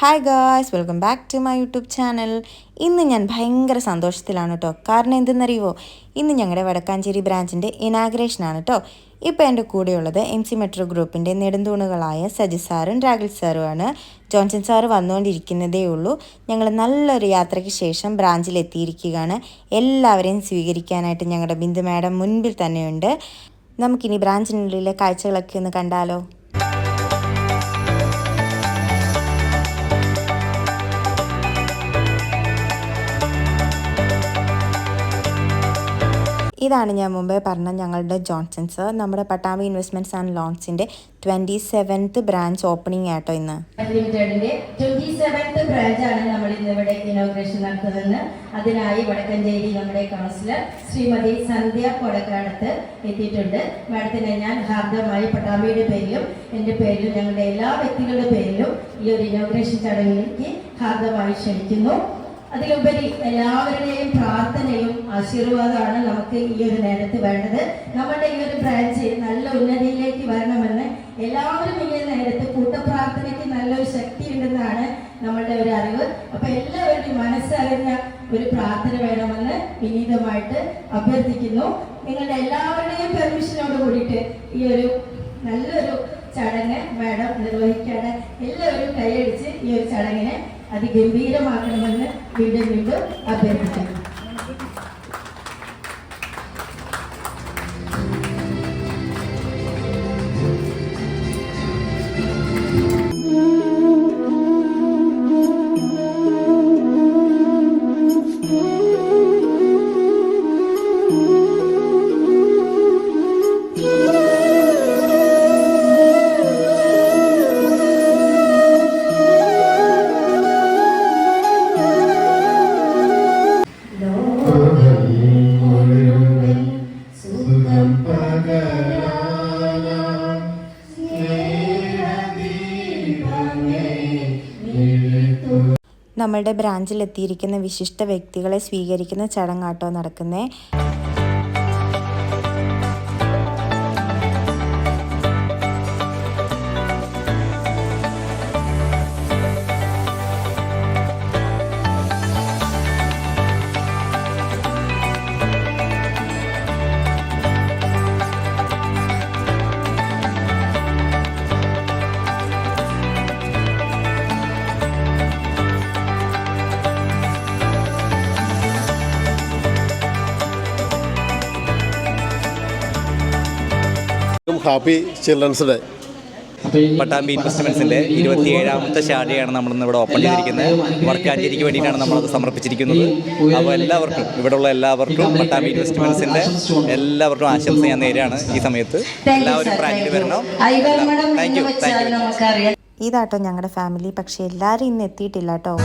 Hi guys welcome back to my YouTube channel ഇന്ന് ഞാൻ ഭയങ്കര സന്തോഷത്തിലാണ് കേട്ടോ കാരണം എന്തെന്നറിയുമോ ഇന്ന് ഞങ്ങളുടെ വടക്കാഞ്ചേരി ബ്രാഞ്ചിന്റെ ഇനാഗ്രേഷനാണ് കേട്ടോ ഇപ്പോൾ എന്റെ കൂടെയുള്ളത് എം സി മെട്രോ ഗ്രൂപ്പിന്റെ നെടുന്തൂണുകളായ സജി സാറും രാഗിൽ സാറുമാണ് ജോൺസൺ സാറ് വന്നുകൊണ്ടിരിക്കുന്നതേ ഉള്ളൂ. ഞങ്ങൾ നല്ലൊരു യാത്രയ്ക്ക് ശേഷം ബ്രാഞ്ചിൽ എത്തിയിരിക്കുകയാണ്. എല്ലാവരെയും സ്വീകരിക്കാനായിട്ട് ഞങ്ങളുടെ ബിന്ദു മാഡം മുൻപിൽ തന്നെയുണ്ട്. നമുക്കിനി ബ്രാഞ്ചിനുള്ളിലെ കാഴ്ചകളൊക്കെ ഒന്ന് കണ്ടാലോ? ഇതാണ് ഞാൻ മുമ്പേ പറഞ്ഞ ഞങ്ങളുടെ ജോൺസൺസ് നമ്മുടെ പട്ടാമ്പി ഇൻവെസ്റ്റ്മെന്റ്സ് ആൻഡ് ലോൺസിന്റെ ട്വന്റി സെവൻത്ത് ബ്രാഞ്ച് ഓപ്പണിംഗ് ആട്ടോ ഇന്ന്. ബ്രാഞ്ചാണ് നമ്മൾ ഇന്ന് ഇവിടെ ഇനോഗ്രേഷൻ നടത്തുന്നത് അതിനായി വടക്കഞ്ചേരി നമ്മുടെ കൗൺസിലർ ശ്രീമതി സന്ധ്യ കൊടക്കാടത്ത് എത്തിയിട്ടുണ്ട്. മാഡത്തിനെ ഞാൻ ഹാർദമായി പട്ടാമ്പിയുടെ പേരിലും എന്റെ പേരിലും ഞങ്ങളുടെ എല്ലാ വ്യക്തികളുടെ പേരിലും ഈ ഒരു ഇനോഗ്രേഷൻ ചടങ്ങിലേക്ക് ഹാർദമായി ക്ഷണിക്കുന്നു. അതിലുപരി എല്ലാവരുടെയും പ്രാർത്ഥനയും ആശീർവാദമാണ് നമുക്ക് ഈ ഒരു നേരത്ത് വേണ്ടത്. നമ്മുടെ ഈ ഒരു ബ്രാഞ്ച് നല്ല ഉന്നതിയിലേക്ക് വരണമെന്ന് എല്ലാവരും ഈ നേരത്ത് കൂട്ടപ്രാർത്ഥനയ്ക്ക് നല്ലൊരു ശക്തി ഉണ്ടെന്നാണ് നമ്മളുടെ ഒരു അറിവ്. അപ്പൊ എല്ലാവരുടെയും മനസ്സറിഞ്ഞ ഒരു പ്രാർത്ഥന വേണമെന്ന് വിനീതമായിട്ട് അഭ്യർത്ഥിക്കുന്നു. നിങ്ങളുടെ എല്ലാവരുടെയും പെർമിഷനോട് കൂടിയിട്ട് ഈ ഒരു നല്ലൊരു ചടങ്ങ് മാഡം നിർവഹിക്കാണ് എല്ലാവരും കൈയടിച്ച് ഈ ഒരു ചടങ്ങിനെ അതിഗംഭീരമാക്കണമെന്ന് വീണ്ടും വീണ്ടും അഭ്യർത്ഥിക്കുന്നു. നമ്മളുടെ ബ്രാഞ്ചിൽ എത്തിയിരിക്കുന്ന വിശിഷ്ട വ്യക്തികളെ സ്വീകരിക്കുന്ന ചടങ്ങാട്ടോ നടക്കുന്നേ. Happy children's day. പട്ടാമ്പി ഇൻവെസ്റ്റ്മെന്റ്സിന്റെ ഇരുപത്തിയേഴാമത്തെ ശാഖയാണ് നമ്മൾ ഇന്ന് ഇവിടെ ഓപ്പൺ ചെയ്തിരിക്കുന്നത്. വർക്ക് വർക്കാഞ്ചേരിക്ക് വേണ്ടിയിട്ടാണ് നമ്മളത് സമർപ്പിച്ചിരിക്കുന്നത്. അപ്പോൾ എല്ലാവർക്കും ഇവിടെയുള്ള എല്ലാവർക്കും പട്ടാമ്പി ഇൻവെസ്റ്റ്മെന്റ്സിന്റെ എല്ലാവർക്കും ആശംസ ഞാൻ നേരെയാണ് ഈ സമയത്ത്. എല്ലാവരും ബ്രാഞ്ചിൽ വരണം. താങ്ക് യു താങ്ക് യു നമുക്കറിയാം. ഇതാട്ടോ ഞങ്ങളുടെ ഫാമിലി. പക്ഷേ എല്ലാവരും ഇന്ന് എത്തിയിട്ടില്ല കേട്ടോ